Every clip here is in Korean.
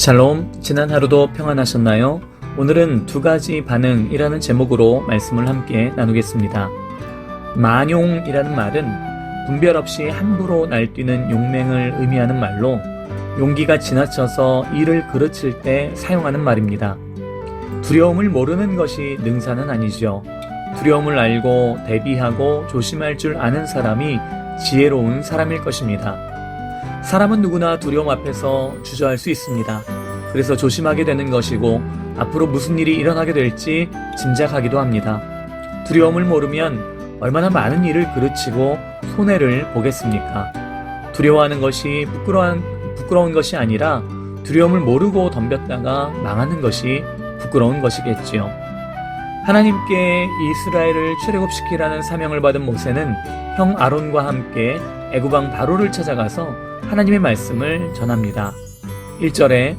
샬롬, 지난 하루도 평안하셨나요? 오늘은 두 가지 반응이라는 제목으로 말씀을 함께 나누겠습니다. 만용이라는 말은 분별 없이 함부로 날뛰는 용맹을 의미하는 말로 용기가 지나쳐서 일을 그르칠 때 사용하는 말입니다. 두려움을 모르는 것이 능사는 아니죠. 두려움을 알고 대비하고 조심할 줄 아는 사람이 지혜로운 사람일 것입니다. 사람은 누구나 두려움 앞에서 주저할 수 있습니다. 그래서 조심하게 되는 것이고 앞으로 무슨 일이 일어나게 될지 짐작하기도 합니다. 두려움을 모르면 얼마나 많은 일을 그르치고 손해를 보겠습니까? 두려워하는 것이 부끄러운, 부끄러운 것이 아니라 두려움을 모르고 덤볐다가 망하는 것이 부끄러운 것이겠지요. 하나님께 이스라엘을 출애굽시키라는 사명을 받은 모세는 형 아론과 함께 애굽왕 바로를 찾아가서 하나님의 말씀을 전합니다. 1절에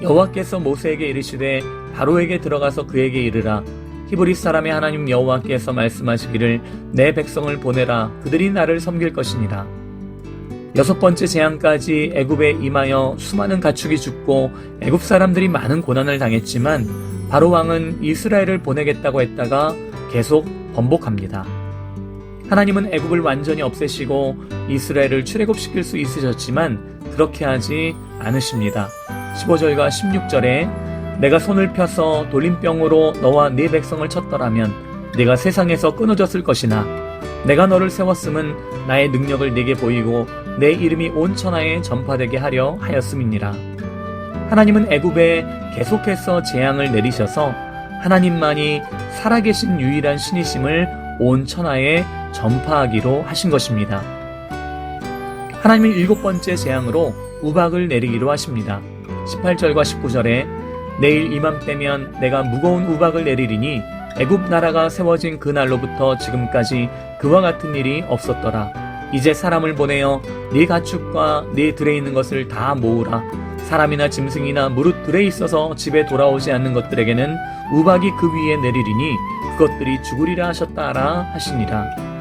여호와께서 모세에게 이르시되 바로에게 들어가서 그에게 이르라 히브리 사람의 하나님 여호와께서 말씀하시기를 내 백성을 보내라 그들이 나를 섬길 것이니라 여섯 번째 재앙까지 애굽에 임하여 수많은 가축이 죽고 애굽 사람들이 많은 고난을 당했지만 바로 왕은 이스라엘을 보내겠다고 했다가 계속 번복합니다. 하나님은 애굽을 완전히 없애시고 이스라엘을 출애굽시킬 수 있으셨지만 그렇게 하지 않으십니다. 15절과 16절에 내가 손을 펴서 돌림병으로 너와 네 백성을 쳤더라면 네가 세상에서 끊어졌을 것이나 내가 너를 세웠음은 나의 능력을 네게 보이고 내 이름이 온 천하에 전파되게 하려 하였음이니라. 하나님은 애굽에 계속해서 재앙을 내리셔서 하나님만이 살아계신 유일한 신이심을 온 천하에 전파하기로 하신 것입니다. 하나님은 일곱 번째 재앙으로 우박을 내리기로 하십니다. 18절과 19절에 내일 이맘때면 내가 무거운 우박을 내리리니 애굽 나라가 세워진 그 날로부터 지금까지 그와 같은 일이 없었더라. 이제 사람을 보내어 네 가축과 네 들에 있는 것을 다 모으라. 사람이나 짐승이나 무릇 들에 있어서 집에 돌아오지 않는 것들에게는 우박이 그 위에 내리리니 그것들이 죽으리라 하셨다라 하시니라.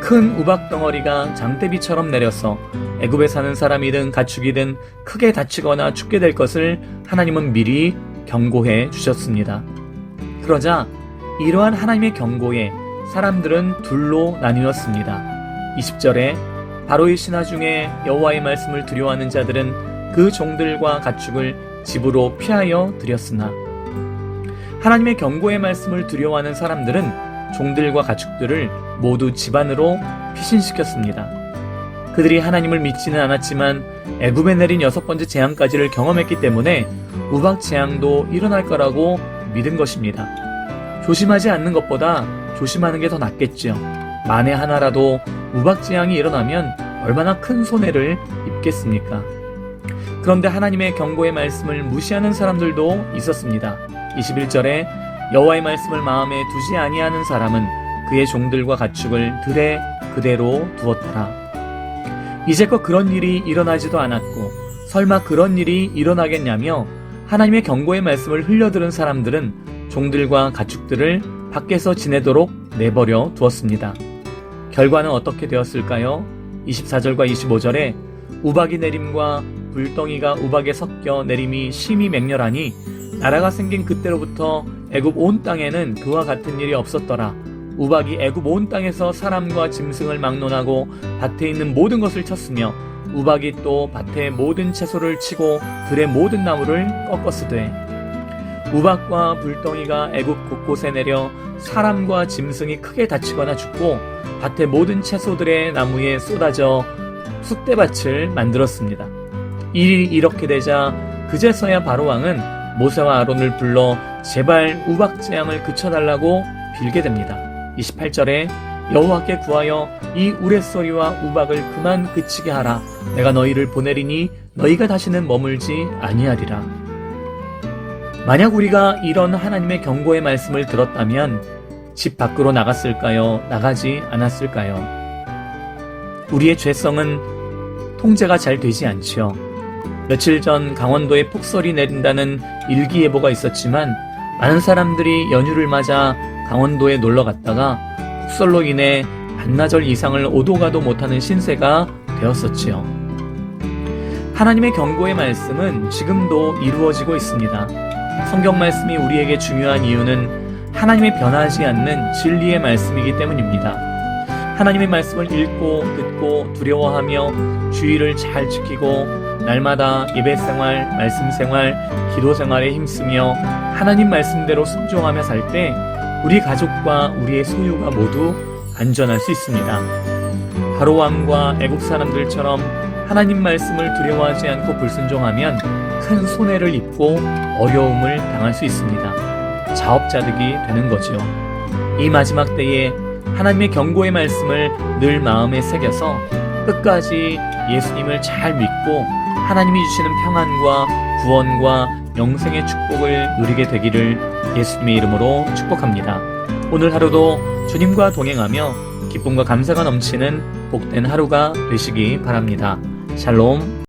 큰 우박 덩어리가 장대비처럼 내려서 애굽에 사는 사람이든 가축이든 크게 다치거나 죽게 될 것을 하나님은 미리 경고해 주셨습니다. 그러자 이러한 하나님의 경고에 사람들은 둘로 나뉘었습니다. 20절에 바로의 신하 중에 여호와의 말씀을 두려워하는 자들은 그 종들과 가축을 집으로 피하여 들였으나 하나님의 경고의 말씀을 두려워하는 사람들은 종들과 가축들을 모두 집안으로 피신시켰습니다. 그들이 하나님을 믿지는 않았지만 애굽에 내린 여섯 번째 재앙까지를 경험했기 때문에 우박 재앙도 일어날 거라고 믿은 것입니다. 조심하지 않는 것보다 조심하는 게 더 낫겠지요. 만에 하나라도 우박 재앙이 일어나면 얼마나 큰 손해를 입겠습니까? 그런데 하나님의 경고의 말씀을 무시하는 사람들도 있었습니다. 21절에 여호와의 말씀을 마음에 두지 아니하는 사람은 그의 종들과 가축을 들에 그대로 두었더라. 이제껏 그런 일이 일어나지도 않았고 설마 그런 일이 일어나겠냐며 하나님의 경고의 말씀을 흘려들은 사람들은 종들과 가축들을 밖에서 지내도록 내버려 두었습니다. 결과는 어떻게 되었을까요? 24절과 25절에 우박이 내림과 불덩이가 우박에 섞여 내림이 심히 맹렬하니 나라가 생긴 그때로부터 애굽 온 땅에는 그와 같은 일이 없었더라. 우박이 애굽 온 땅에서 사람과 짐승을 막론하고 밭에 있는 모든 것을 쳤으며 우박이 또 밭의 모든 채소를 치고 들의 모든 나무를 꺾었으되 우박과 불덩이가 애굽 곳곳에 내려 사람과 짐승이 크게 다치거나 죽고 밭의 모든 채소들의 나무에 쏟아져 쑥대밭을 만들었습니다. 일이 이렇게 되자 그제서야 바로 왕은 모세와 아론을 불러 제발 우박 재앙을 그쳐달라고 빌게 됩니다. 28절에 여호와께 구하여 이 우레소리와 우박을 그만 그치게 하라. 내가 너희를 보내리니 너희가 다시는 머물지 아니하리라. 만약 우리가 이런 하나님의 경고의 말씀을 들었다면 집 밖으로 나갔을까요? 나가지 않았을까요? 우리의 죄성은 통제가 잘 되지 않지요. 며칠 전 강원도에 폭설이 내린다는 일기예보가 있었지만 많은 사람들이 연휴를 맞아 강원도에 놀러 갔다가 폭설로 인해 반나절 이상을 오도 가도 못하는 신세가 되었었지요. 하나님의 경고의 말씀은 지금도 이루어지고 있습니다. 성경 말씀이 우리에게 중요한 이유는 하나님의 변하지 않는 진리의 말씀이기 때문입니다. 하나님의 말씀을 읽고 듣고 두려워하며 주의를 잘 지키고 날마다 예배 생활, 말씀 생활, 기도 생활에 힘쓰며 하나님 말씀대로 순종하며 살 때 우리 가족과 우리의 소유가 모두 안전할 수 있습니다. 바로 왕과 애국 사람들처럼 하나님 말씀을 두려워하지 않고 불순종하면 큰 손해를 입고 어려움을 당할 수 있습니다. 자업자득이 되는 거죠. 이 마지막 때에 하나님의 경고의 말씀을 늘 마음에 새겨서 끝까지 예수님을 잘 믿고 하나님이 주시는 평안과 구원과 영생의 축복을 누리게 되기를 예수님의 이름으로 축복합니다. 오늘 하루도 주님과 동행하며 기쁨과 감사가 넘치는 복된 하루가 되시기 바랍니다. 샬롬.